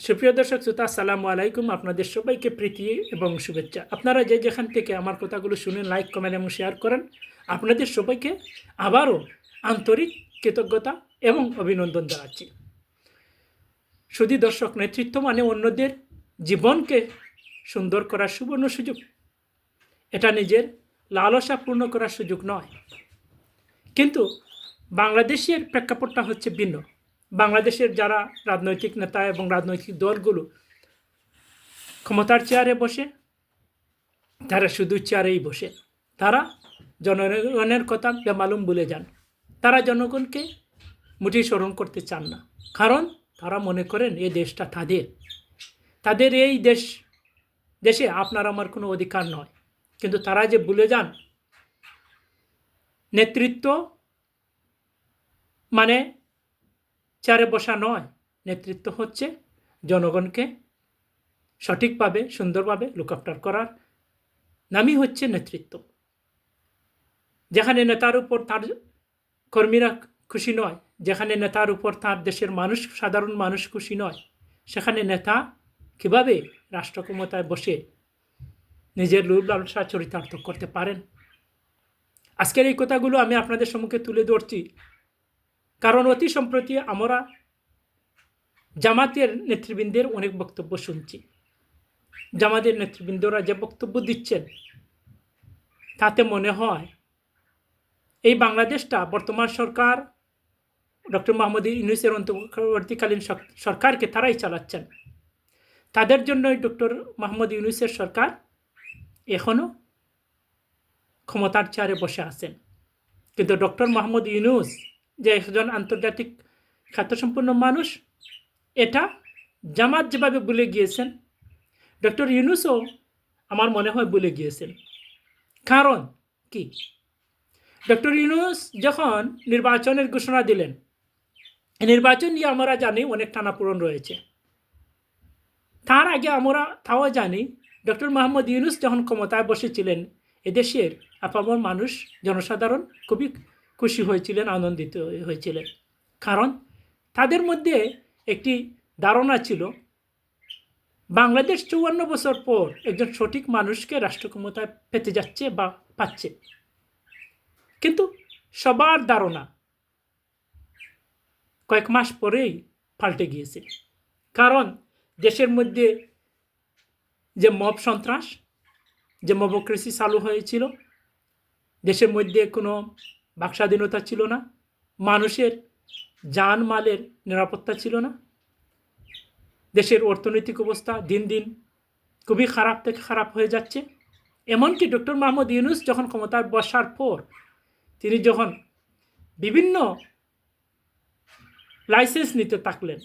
সুপ্রিয় দর্শক, শ্রোতা, আসসালামু আলাইকুম। আপনাদের সবাইকে প্রীতি এবং শুভেচ্ছা। আপনারা যে যেখান থেকে আমার কথাগুলো শুনে লাইক কমেন্ট এবং শেয়ার করেন, আপনাদের সবাইকে আবারও আন্তরিক কৃতজ্ঞতা এবং অভিনন্দন জানাচ্ছি। শুধু দর্শক, নেতৃত্ব মানে অন্যদের জীবনকে সুন্দর করার সুবর্ণ সুযোগ। এটা নিজের লালসা পূর্ণ করার সুযোগ নয়। কিন্তু বাংলাদেশের প্রেক্ষাপটটা হচ্ছে ভিন্ন। বাংলাদেশের যারা রাজনৈতিক নেতা এবং রাজনৈতিক দলগুলো ক্ষমতার চেয়ারে বসে, তারা শুধু চেয়ারেই বসে। তারা জনগণের কথা বেমালুম ভুলে যান। তারা জনগণকে মুঠি স্মরণ করতে চান না। কারণ তারা মনে করেন এই দেশটা তাদের। তাদের এই দেশ, দেশে আপনার আমার কোনো অধিকার নয়। কিন্তু তারা যে ভুলে যান, নেতৃত্ব মানে চেয়ারে বসা নয়, নেতৃত্ব হচ্ছে জনগণকে সঠিকভাবে, সুন্দরভাবে লুক আফটার করার নামই হচ্ছে নেতৃত্ব। যেখানে নেতার উপর তার কর্মীরা খুশি নয়, যেখানে নেতার উপর তার দেশের মানুষ, সাধারণ মানুষ খুশি নয়, সেখানে নেতা কীভাবে রাষ্ট্র ক্ষমতায় বসে নিজের লোভ লালসা চরিতার্থ করতে পারেন? আজকের এই কথাগুলো আমি আপনাদের সম্মুখে তুলে ধরছি। কারণ অতি সম্প্রতি আমরা জামাতের নেতৃবৃন্দের অনেক বক্তব্য শুনছি। জামাতের নেতৃবৃন্দরা যে বক্তব্য দিচ্ছেন, তাতে মনে হয় এই বাংলাদেশটা বর্তমান সরকার, ডক্টর মোহাম্মদ ইউনুসের অন্তর্বর্তীকালীন সরকারকে তারাই চালাচ্ছেন। তাদের জন্যই ডক্টর মোহাম্মদ ইউনুসের সরকার এখনও ক্ষমতার চেয়ারে বসে আছেন। কিন্তু ডক্টর মোহাম্মদ ইউনুস যে একজন আন্তর্জাতিক খ্যাতসম্পন্ন মানুষ, এটা জামাত যেভাবে ভুলে গিয়েছেন, ডক্টর ইউনুসও আমার মনে হয় ভুলে গিয়েছেন। কারণ কি? ডক্টর ইউনুস যখন নির্বাচনের ঘোষণা দিলেন নির্বাচন নিয়ে আমরা জানি অনেক টানাপূরণ রয়েছে। তার আগে আমরা তাও জানি, ডক্টর মোহাম্মদ ইউনুস যখন ক্ষমতায় বসেছিলেন, এদেশের আপামর মানুষ, জনসাধারণ খুবই খুশি হয়েছিলেন, আনন্দিত হয়েছিলেন। কারণ তাদের মধ্যে একটি ধারণা ছিল, বাংলাদেশ চৌয়ান্ন বছর পর একজন সঠিক মানুষকে রাষ্ট্র ক্ষমতায় পেতে যাচ্ছে বা পাচ্ছে। কিন্তু সবার ধারণা কয়েক মাস পরেই পাল্টে গিয়েছে। কারণ দেশের মধ্যে যে মব সন্ত্রাস, যে মবক্রেসি চালু হয়েছিল, দেশের মধ্যে কোনো বাকস্বাধীনতা ছিল না, মানুষের যান মালের নিরাপত্তা ছিল না। দেশের অর্থনৈতিক অবস্থা দিন দিন খুবই খারাপ থেকে খারাপ হয়ে যাচ্ছে। এমনকি ডক্টর মাহমুদ ইউনুস যখন ক্ষমতায় বসার পর তিনি যখন বিভিন্ন লাইসেন্স নিতে থাকলেন,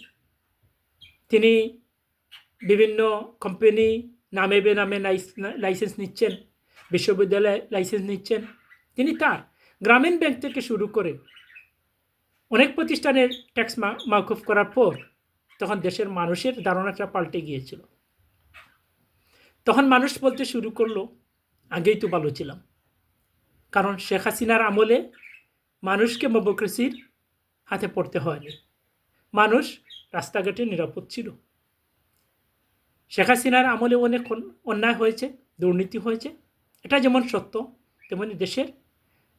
তিনি বিভিন্ন কোম্পানি নামে বেনামে লাইসেন্স নিচ্ছেন, বিশ্ববিদ্যালয়ে লাইসেন্স নিচ্ছেন, তিনি তার গ্রামীণ ব্যাংক থেকে শুরু করে অনেক প্রতিষ্ঠানের ট্যাক্স মাকুফ করার পর তখন দেশের মানুষের ধারণাটা পাল্টে গিয়েছিল। তখন মানুষ বলতে শুরু করল, আগেই তো ভালো ছিলাম। কারণ শেখ হাসিনার আমলে মানুষকে মবক্রেসির হাতে পড়তে হয়নি। মানুষ রাস্তাঘাটে নিরাপদ ছিল। শেখ হাসিনার আমলে অনেক অন্যায় হয়েছে, দুর্নীতি হয়েছে। এটা যেমন সত্য, তেমনি দেশের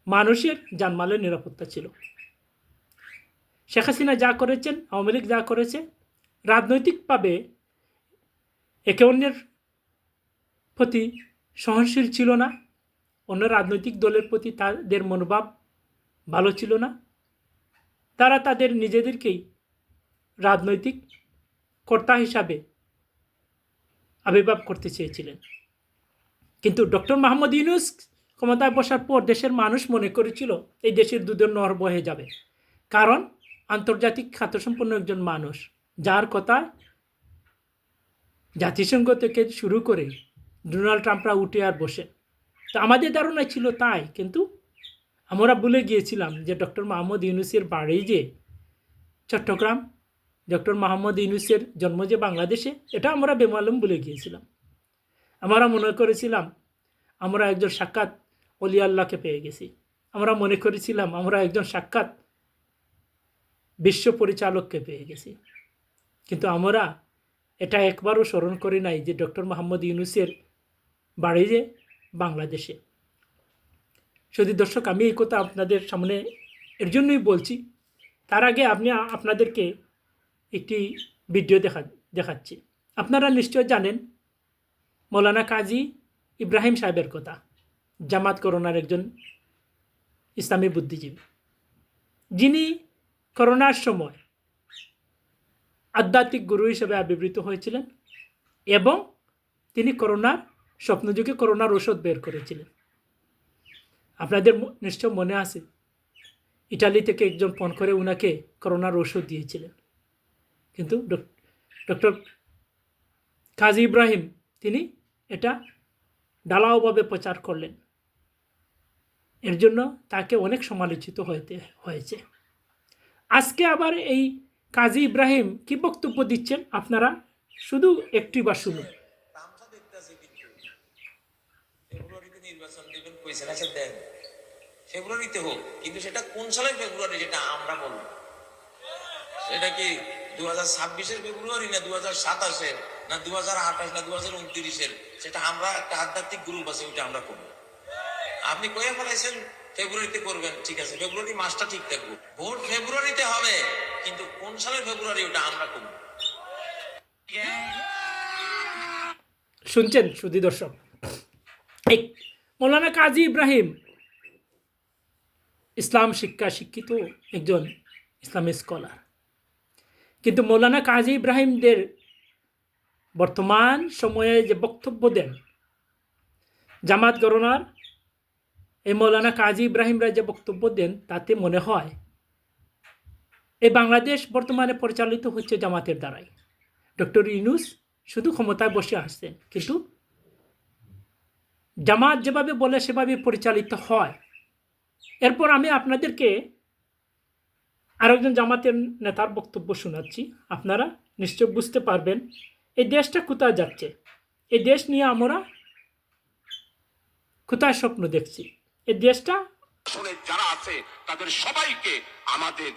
মানুষের জানমালের নিরাপত্তা ছিল। শেখ হাসিনা যা করেছেন, আওয়ামী লীগ যা করেছে, রাজনৈতিকভাবে একে অন্যের প্রতি সহনশীল ছিল না, অন্য রাজনৈতিক দলের প্রতি তাদের মনোভাব ভালো ছিল না। তারা তাদের নিজেদেরকেই রাজনৈতিক কর্তা হিসাবে আবির্ভাব করতে চেয়েছিলেন। কিন্তু ডক্টর মাহমুদ ইউনুস ক্ষমতায় বসার পর দেশের মানুষ মনে করেছিল এই দেশের দুধের নহর বহে যাবে। কারণ আন্তর্জাতিক খ্যাতসম্পন্ন একজন মানুষ, যার কথা জাতিসংঘ থেকে শুরু করে ডোনাল্ড ট্রাম্পরা উঠে আর বসে। তো আমাদের ধারণা ছিল তাই, কিন্তু আমরা ভুলে গিয়েছিলাম যে ডক্টর মাহমুদ ইউনুসের বাড়ি যে চট্টগ্রাম, ডক্টর মাহমুদ ইউনুসের জন্ম যে বাংলাদেশে, এটা আমরা বেমালুম ভুলে গিয়েছিলাম। আমরা মনে করেছিলাম, আমরা একজন সাক্ষাৎ অলি আল্লাহকে পেয়ে গেছি। আমরা মনে করেছিলাম আমরা একজন সাক্ষাৎ বিশ্ব পরিচালককে পেয়ে গেছি। কিন্তু আমরা এটা একবারও স্মরণ করি নাই যে ডক্টর মোহাম্মদ ইউনুসের বাড়ি যে বাংলাদেশে। যদি দর্শক, আমি এই কথা আপনাদের সামনে এর জন্যই বলছি, তার আগে আপনি আপনাদেরকে একটি ভিডিও দেখা, দেখাচ্ছি। আপনারা নিশ্চয় জানেন মৌলানা কাজী ইব্রাহিম সাহেবের কথা। জামাত করোনার একজন ইসলামী বুদ্ধিজীবী। যিনি করোনার সময় আধ্যাত্মিক গুরু হিসেবে আবির্ভূত হয়েছিলেন এবং তিনি করোনার স্বপ্নযুগে করোনার ওষুধ বের করেছিলেন। আপনাদের নিশ্চয় মনে আছে, ইটালি থেকে একজন ফোন করে উনাকে করোনার ওষুধ দিয়েছিলেন। কিন্তু ডক্টর কাজী ইব্রাহিম, তিনি এটা ডালাওভাবে প্রচার করলেন। এর জন্য তাকে অনেক সমালোচিত হইতে হয়েছে। আজকে আবার এই কাজী ইব্রাহিম কি বক্তব্য দিচ্ছেন আপনারা? শুধু একটি বা শুনুন। ফেব্রুয়ারিতে হোক, কিন্তু সেটা কোন সালের ফেব্রুয়ারি যেটা আমরা বলব? সেটা কি দু হাজার ছাব্বিশের ফেব্রুয়ারি না দু হাজার সাতাশের, না দু হাজার আঠাশ না দু হাজার উনত্রিশের? সেটা আমরা একটা আধ্যাত্মিক গ্রুপ আছে, ওইটা আমরা করব। আপনি কয়ে ফেলাইছেন, ফেব্রুয়ারিতে করবেন, ঠিক আছে, ফেব্রুয়ারি মাসটা ঠিক থাকব। ভোট ফেব্রুয়ারিতে হবে, কিন্তু কোন সালের ফেব্রুয়ারি ওটা আমরা করব? শুনছেন, সুধী দর্শক? মৌলানা কাজী ইব্রাহিম, ইসলাম শিক্ষা শিক্ষিত একজন ইসলামী স্কলার। কিন্তু মৌলানা কাজী ইব্রাহিমদের বর্তমান সময়ে যে বক্তব্য দেন, জামাত গরনার এই মৌলানা কাজী ইব্রাহিমরা যে বক্তব্য দেন, তাতে মনে হয় এই বাংলাদেশ বর্তমানে পরিচালিত হচ্ছে জামাতের দ্বারাই। ডক্টর ইউনুস শুধু ক্ষমতায় বসে আসছেন, কিন্তু জামাত যেভাবে বলে সেভাবে পরিচালিত হয়। এরপর আমি আপনাদেরকে আরেকজন জামাতের নেতার বক্তব্য শোনাচ্ছি। আপনারা নিশ্চয় বুঝতে পারবেন, এই দেশটা কোথায় যাচ্ছে? এই দেশ নিয়ে আমরা কোথায় স্বপ্ন দেখছি? এই দেশটা? যারা আছে, তাদের সবাইকে আমাদের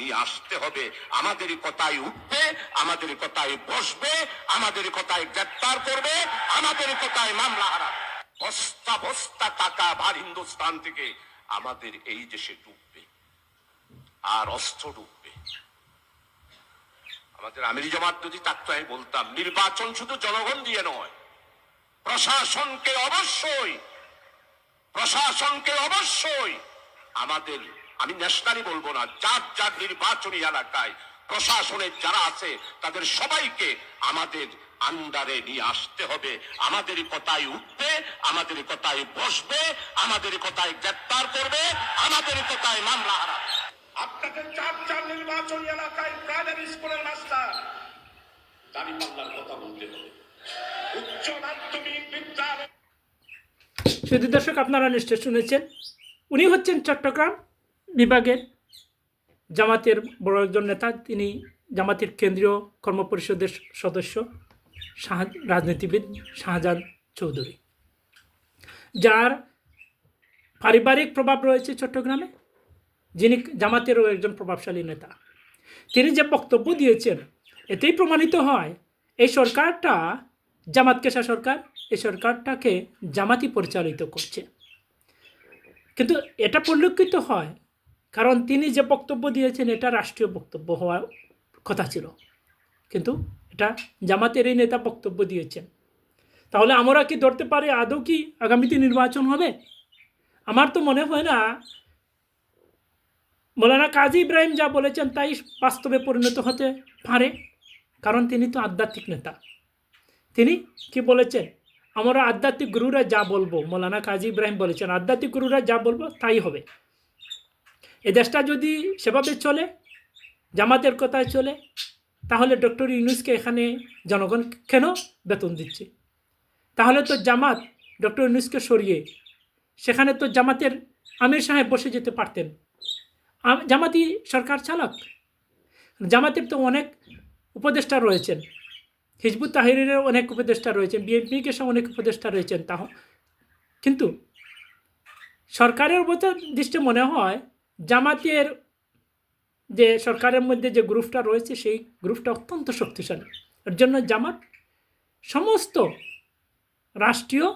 নিয়ে আসতে হবে। আমাদের কথায় উঠবে আমাদের কথায় বসবে আমাদের কথায় গ্রেপ্তার করবে আমাদের কথায় মামলা বস্তা বস্তা টাকা ভার হিন্দুস্তান থেকে আমাদের এই দেশে ডুববে, আর অস্ত্র ডুববে। আমাদের আমিরি জামাত যদি থাকতো আমি বলতাম, নির্বাচন শুধু জনগণ দিয়ে নয়, প্রশাসনকে অবশ্যই প্রশাসনকে অবশ্যই আমাদের, আমি ন্যাশনালি বলব না যার যার নির্বাচনী এলাকায় প্রশাসনের যারা আছে, তাদের সবাইকে আমাদের আন্ডারে নিয়ে আসতে হবে। আমাদের কথায় উঠবে, আমাদের কথায় বসবে, আমাদের কথায় গ্রেপ্তার করবে, আমাদের কথায় মামলা হারাবে। আপনাদের চার চার নির্বাচনী এলাকায় প্রাইমারি স্কুলের মাস্টার দাড়ি পাল্লার কথা বলতে হবে। উচ্চ মাধ্যমিক বিদ্যালয় শুধু দর্শক আপনারা নিশ্চয় শুনেছেন। উনি হচ্ছেন চট্টগ্রাম বিভাগের জামাতের বড় একজন নেতা। তিনি জামাতের কেন্দ্রীয় কর্মপরিষদের সদস্য, শাহ রাজনীতিবিদ শাহজাহান চৌধুরী। যার পারিবারিক প্রভাব রয়েছে চট্টগ্রামে, যিনি জামাতেরও একজন প্রভাবশালী নেতা। তিনি যে বক্তব্য দিয়েছেন, এতেই প্রমাণিত হয়, এই সরকারটা জামাত কেশা সরকার এই সরকারটাকে জামাতি পরিচালিত করছে। কিন্তু এটা পরিলক্ষিত হয় কারণ তিনি যে বক্তব্য দিয়েছেন, এটা রাষ্ট্রীয় বক্তব্য হওয়ার কথা ছিল। কিন্তু এটা জামাতের এই নেতা বক্তব্য দিয়েছেন। তাহলে আমরা কি ধরতে পারি? আদৌ কি আগামীতে নির্বাচন হবে? আমার তো মনে হয় না। মৌলানা কাজী ইব্রাহিম যা বলেছেন, তাই বাস্তবে পরিণত হতে পারে। কারণ তিনি তো আধ্যাত্মিক নেতা। তিনি কি বলেছেন? আমরা আধ্যাত্মিক গুরুরা যা বলব, মৌলানা কাজী ইব্রাহিম বলেছেন, আধ্যাত্মিক গুরুরা যা বলব তাই হবে। এ দেশটা যদি সেভাবে চলে, জামাতের কথায় চলে, তাহলে ডক্টর ইউনুসকে এখানে জনগণ কেন বেতন দিচ্ছে? তাহলে তো জামাত ডক্টর ইউনুসকে সরিয়ে, সেখানে তো জামাতের আমির সাহেব বসে যেতে পারতেন। জামাতি সরকার চালাক। জামাতের তো অনেক উপদেষ্টা রয়েছেন। হিজবুত তাহিরের অনেক উপদেষ্টা রয়েছেন, বিএনপিকে সহ অনেক উপদেষ্টা রয়েছেন, তাহ, কিন্তু সরকারের অবস্থা দৃষ্টি মনে হয়, জামাতের যে সরকারের মধ্যে যে গ্রুপটা রয়েছে, সেই গ্রুপটা অত্যন্ত শক্তিশালী। এর জন্য জামাত সমস্ত রাষ্ট্রীয়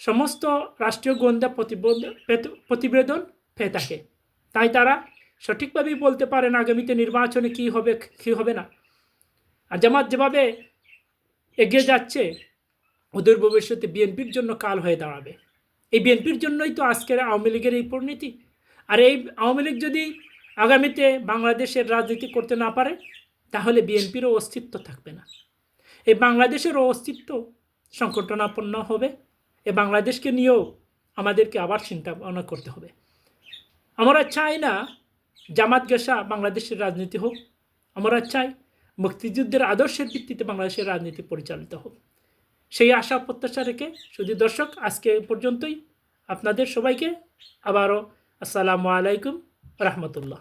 সমস্ত রাষ্ট্রীয় গোয়েন্দা প্রতিবেদন পেয়ে থাকে। তাই তারা সঠিকভাবেই বলতে পারেন আগামীতে নির্বাচনে কী হবে কী হবে না। আর জামাত যেভাবে এগিয়ে যাচ্ছে, ওদের ভবিষ্যতে বিএনপির জন্য কাল হয়ে দাঁড়াবে। এই বিএনপির জন্যই তো আজকের আওয়ামী লীগের এই পরিণতি। আর এই আওয়ামী লীগ যদি আগামীতে বাংলাদেশের রাজনীতি করতে না পারে, তাহলে বিএনপিরও অস্তিত্ব থাকবে না। এই বাংলাদেশেরও অস্তিত্ব সংকটনাপন্ন হবে। এ বাংলাদেশকে নিয়েও আমাদেরকে আবার চিন্তা ভাবনা করতে হবে। আমরা চাই না জামাত গেসা বাংলাদেশের রাজনীতি হোক। আমরা চাই মুক্তিযুদ্ধের আদর্শের ভিত্তিতে বাংলাদেশের রাজনীতি পরিচালিত হোক। সেই আশা প্রত্যাশা রেখে শুধু দর্শক, আজকে পর্যন্তই। আপনাদের সবাইকে আবারও আসসালামু আলাইকুম রহমতুল্লাহ।